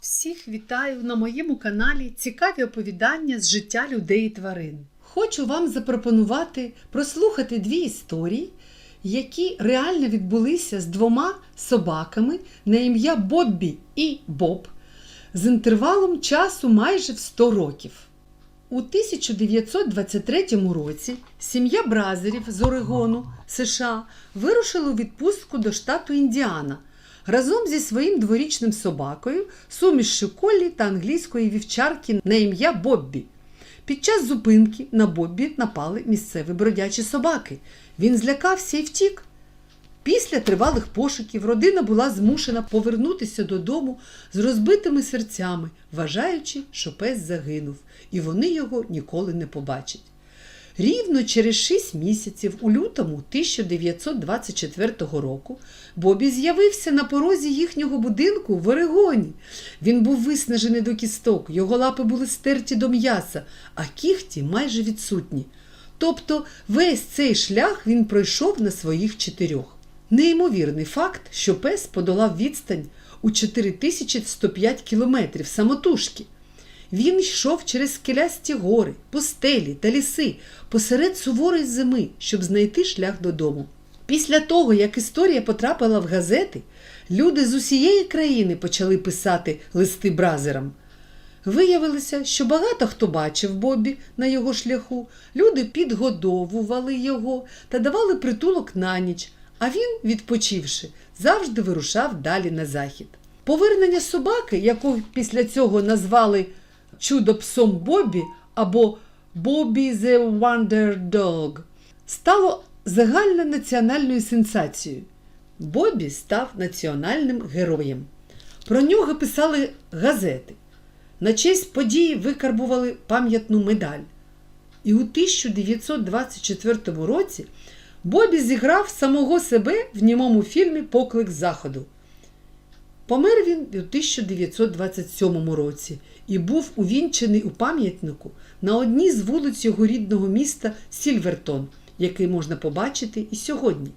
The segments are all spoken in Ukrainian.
Всіх вітаю на моєму каналі Цікаві оповідання з життя людей і тварин. Хочу вам запропонувати прослухати дві історії, які реально відбулися з двома собаками на ім'я Боббі і Боб з інтервалом часу майже в 100 років. У 1923 році сім'я Бразерів з Орегону, США, вирушила у відпустку до штату Індіана разом зі своїм дворічним собакою, сумішшю колі та англійської вівчарки на ім'я Боббі. Під час зупинки на Боббі напали місцеві бродячі собаки. Він злякався і втік. Після тривалих пошуків родина була змушена повернутися додому з розбитими серцями, вважаючи, що пес загинув, і вони його ніколи не побачать. Рівно через 6 місяців, у лютому 1924 року, Бобі з'явився на порозі їхнього будинку в Орегоні. Він був виснажений до кісток, його лапи були стерті до м'яса, а кіхті майже відсутні. Тобто весь цей шлях він пройшов на своїх чотирьох. Неймовірний факт, що пес подолав відстань у 4105 кілометрів самотужки. Він йшов через скелясті гори, пустелі та ліси посеред суворої зими, щоб знайти шлях додому. Після того, як історія потрапила в газети, люди з усієї країни почали писати листи бразерам. Виявилося, що багато хто бачив Бобі на його шляху, люди підгодовували його та давали притулок на ніч, а він, відпочивши, завжди вирушав далі на захід. Повернення собаки, яку після цього назвали чудо-псом Бобі або Бобі the Wonder Dog, стало загальнонаціональною сенсацією. Бобі став національним героєм. Про нього писали газети. На честь події викарбували пам'ятну медаль. І у 1924 році Бобі зіграв самого себе в німому фільмі Поклик Заходу. Помер він у 1927 році і був увінчений у пам'ятнику на одній з вулиць його рідного міста Сільвертон, який можна побачити і сьогодні.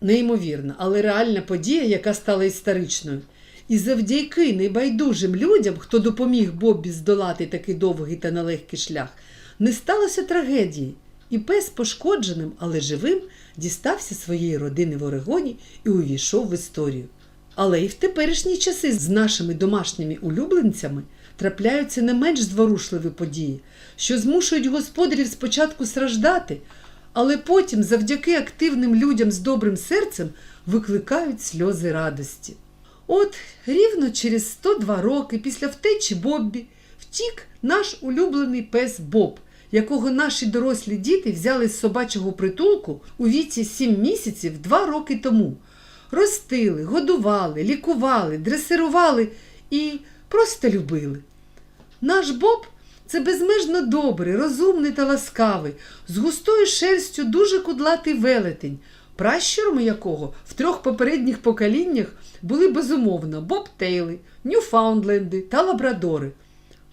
Неймовірна, але реальна подія, яка стала історичною. І завдяки небайдужим людям, хто допоміг Боббі здолати такий довгий та нелегкий шлях, не сталося трагедії. І пес пошкодженим, але живим, дістався своєї родини в Орегоні і увійшов в історію. Але і в теперішні часи з нашими домашніми улюбленцями трапляються не менш зворушливі події, що змушують господарів спочатку страждати, але потім, завдяки активним людям з добрим серцем, викликають сльози радості. От рівно через 102 роки після втечі Боббі втік наш улюблений пес Боб, якого наші дорослі діти взяли з собачого притулку у віці 7 місяців 2 роки тому. Ростили, годували, лікували, дресирували і просто любили. Наш Боб це безмежно добрий, розумний та ласкавий, з густою шерстю дуже кудлатий велетень, пращурами якого в трьох попередніх поколіннях були безумовно бобтейли, ньюфаундленди та лабрадори.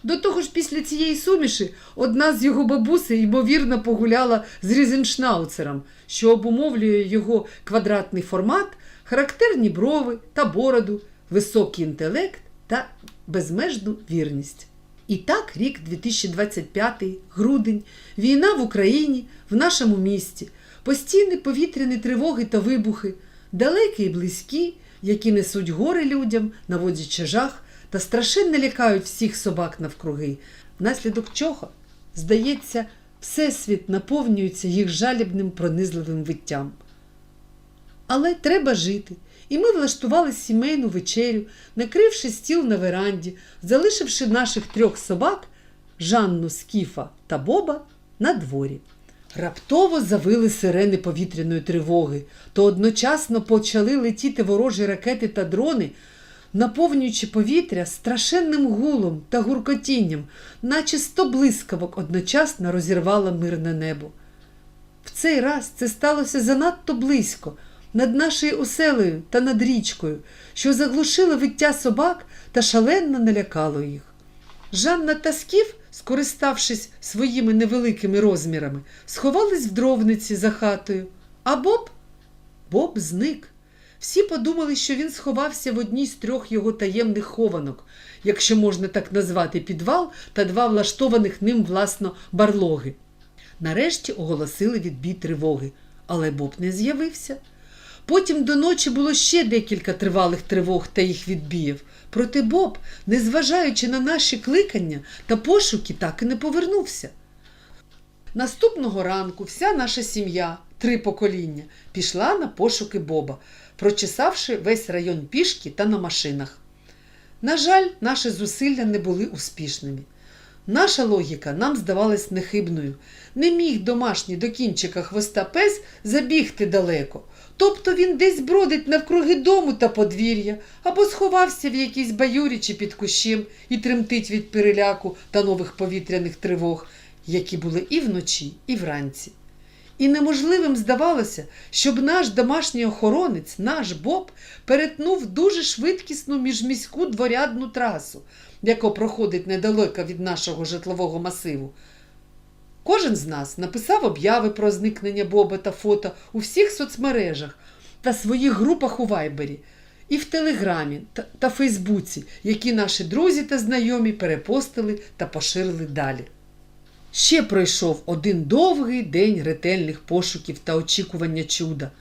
До того ж, після цієї суміші одна з його бабусей ймовірно погуляла з різеншнауцером, що обумовлює його квадратний формат, характерні брови та бороду, високий інтелект та безмежну вірність. І так, рік 2025, грудень, війна в Україні, в нашому місті, постійні повітряні тривоги та вибухи, далекі і близькі, які несуть гори людям, наводячи жах та страшенно лякають всіх собак навкруги, внаслідок чого, здається, всесвіт наповнюється їх жалібним пронизливим виттям. Але треба жити. І ми влаштували сімейну вечерю, накривши стіл на веранді, залишивши наших трьох собак Жанну, Скіфа та Боба на дворі. Раптово завили сирени повітряної тривоги, то одночасно почали летіти ворожі ракети та дрони, наповнюючи повітря страшенним гулом та гуркотінням, наче сто блискавок одночасно розірвало мирне небо. В цей раз це сталося занадто близько, над нашою оселею та над річкою, що заглушило виття собак та шалено налякало їх. Жанна та Скіф, скориставшись своїми невеликими розмірами, сховались в дровниці за хатою, а Боб Боб зник. Всі подумали, що він сховався в одній з трьох його таємних хованок, якщо можна так назвати підвал та два влаштованих ним власно барлоги. Нарешті оголосили відбій тривоги, але Боб не з'явився. Потім до ночі було ще декілька тривалих тривог та їх відбіїв. Проте Боб, незважаючи на наші кликання та пошуки, так і не повернувся. Наступного ранку вся наша сім'я, три покоління, пішла на пошуки Боба, прочесавши весь район пішки та на машинах. На жаль, наші зусилля не були успішними. Наша логіка нам здавалась нехибною. Не міг домашній до кінчика хвоста пес забігти далеко. Тобто він десь бродить навкруги дому та подвір'я, або сховався в якійсь баюрі чи під кущем і тремтить від переляку та нових повітряних тривог, які були і вночі, і вранці. І неможливим здавалося, щоб наш домашній охоронець, наш Боб, перетнув дуже швидкісну міжміську дворядну трасу, яка проходить недалеко від нашого житлового масиву. Кожен з нас написав обяви про зникнення Боба та фото у всіх соцмережах та своїх групах у Вайбері, і в Телеграмі та, Фейсбуці, які наші друзі та знайомі перепостили та поширили далі. Ще пройшов один довгий день ретельних пошуків та очікування чуда.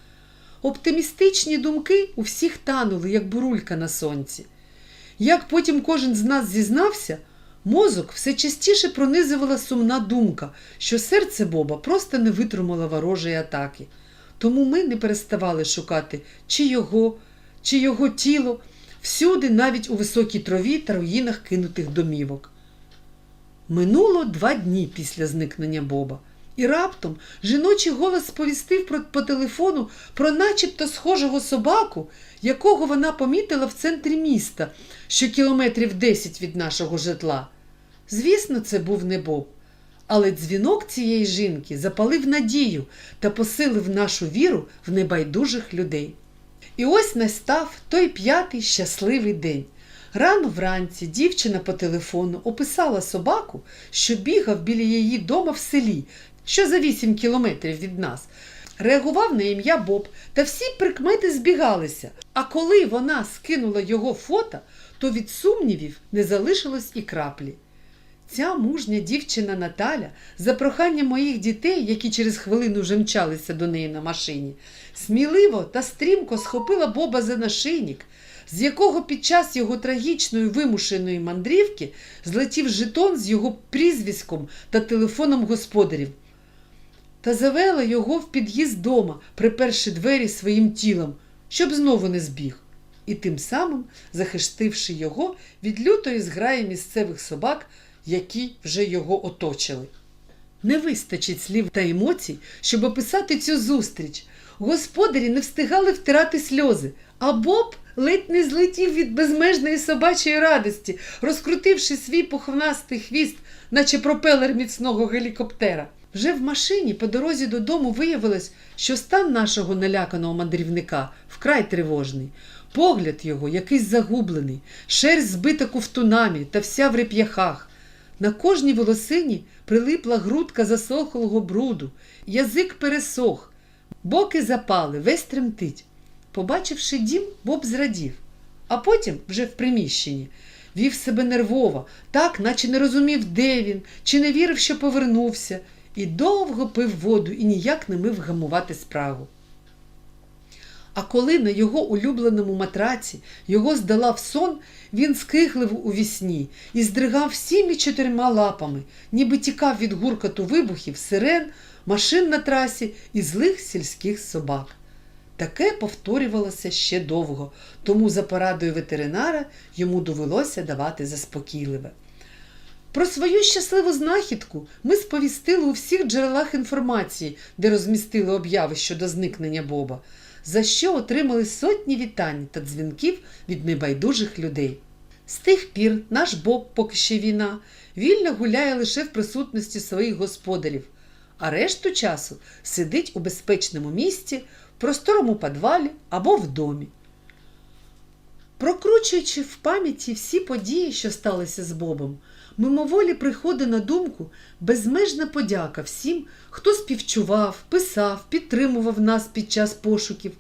Оптимістичні думки у всіх танули, як бурулька на сонці. Як потім кожен з нас зізнався, мозок все частіше пронизувала сумна думка, що серце Боба просто не витримало ворожої атаки. Тому ми не переставали шукати чи його, чи його тіло, всюди, навіть у високій траві та руїнах кинутих домівок. Минуло два дні після зникнення Боба, і раптом жіночий голос сповістив по телефону про начебто схожого собаку, якого вона помітила в центрі міста, що кілометрів 10 від нашого житла. Звісно, це був не Боб, але дзвінок цієї жінки запалив надію та посилив нашу віру в небайдужих людей. І ось настав той п'ятий щасливий день. Рано вранці дівчина по телефону описала собаку, що бігав біля її дома в селі, що за 8 кілометрів від нас. Реагував на ім'я Боб, та всі прикмети збігалися. А коли вона скинула його фото, то від сумнівів не залишилось і краплі. Ця мужня дівчина Наталя, за проханням моїх дітей, які через хвилину вже мчалися до неї на машині, сміливо та стрімко схопила Боба за нашийник, з якого під час його трагічної вимушеної мандрівки злетів жетон з його прізвиськом та телефоном господарів. Та завела його в під'їзд дома, приперши двері своїм тілом, щоб знову не збіг, і тим самим захистивши його від лютої зграї місцевих собак, які вже його оточили. Не вистачить слів та емоцій, щоб описати цю зустріч. Господарі не встигали втирати сльози, а Боб ледь не злетів від безмежної собачої радості, розкрутивши свій пухнастий хвіст, наче пропелер міцного гелікоптера. Вже в машині по дорозі додому виявилось, що стан нашого наляканого мандрівника вкрай тривожний. Погляд його якийсь загублений, шерсть збита ковтунами та вся в реп'яхах. На кожній волосині прилипла грудка засохлого бруду, язик пересох, боки запали, весь тремтить. Побачивши дім, Боб зрадів, а потім, вже в приміщенні, вів себе нервово, так, наче не розумів, де він, чи не вірив, що повернувся, і довго пив воду і ніяк не мив гамувати справу. А коли на його улюбленому матраці його здолав сон, він скиглив у вісні і здригав всіми чотирма лапами, ніби тікав від гуркоту вибухів, сирен, машин на трасі і злих сільських собак. Таке повторювалося ще довго, тому за порадою ветеринара йому довелося давати заспокійливе. Про свою щасливу знахідку ми сповістили у всіх джерелах інформації, де розмістили обяви щодо зникнення Боба, за що отримали сотні вітань та дзвінків від небайдужих людей. З тих пір наш Боб, поки ще війна, вільно гуляє лише в присутності своїх господарів, а решту часу сидить у безпечному місці, просторому підвалі або в домі. Прокручуючи в пам'яті всі події, що сталися з Бобом, мимоволі приходить на думку безмежна подяка всім, хто співчував, писав, підтримував нас під час пошуків.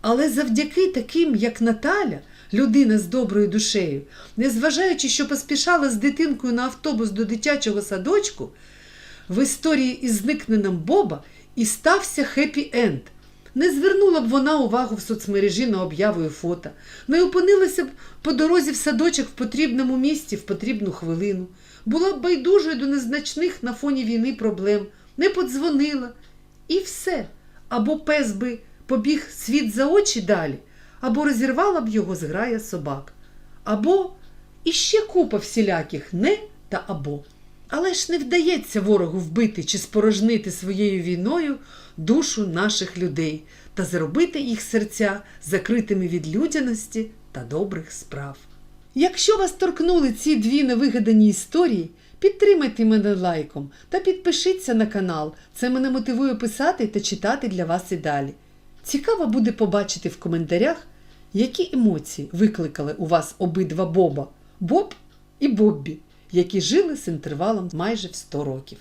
Але завдяки таким, як Наталя, людина з доброю душею, незважаючи, що поспішала з дитинкою на автобус до дитячого садочку, в історії із зникненням Боба і стався хеппі-енд. Не звернула б вона увагу в соцмережі на об'яву і фото, не опинилася б по дорозі в садочок в потрібному місці в потрібну хвилину, була б байдужою до незначних на фоні війни проблем, не подзвонила. І все. Або пес би побіг світ за очі далі, або розірвала б його зграя собак, або іще купа всіляких не та або. Але ж не вдається ворогу вбити чи спорожнити своєю війною душу наших людей та зробити їх серця закритими від людяності та добрих справ. Якщо вас торкнули ці дві невигадані історії, підтримайте мене лайком та підпишіться на канал. Це мене мотивує писати та читати для вас і далі. Цікаво буде побачити в коментарях, які емоції викликали у вас обидва Боба Боб і Боббі, які жили з інтервалом майже в 100 років.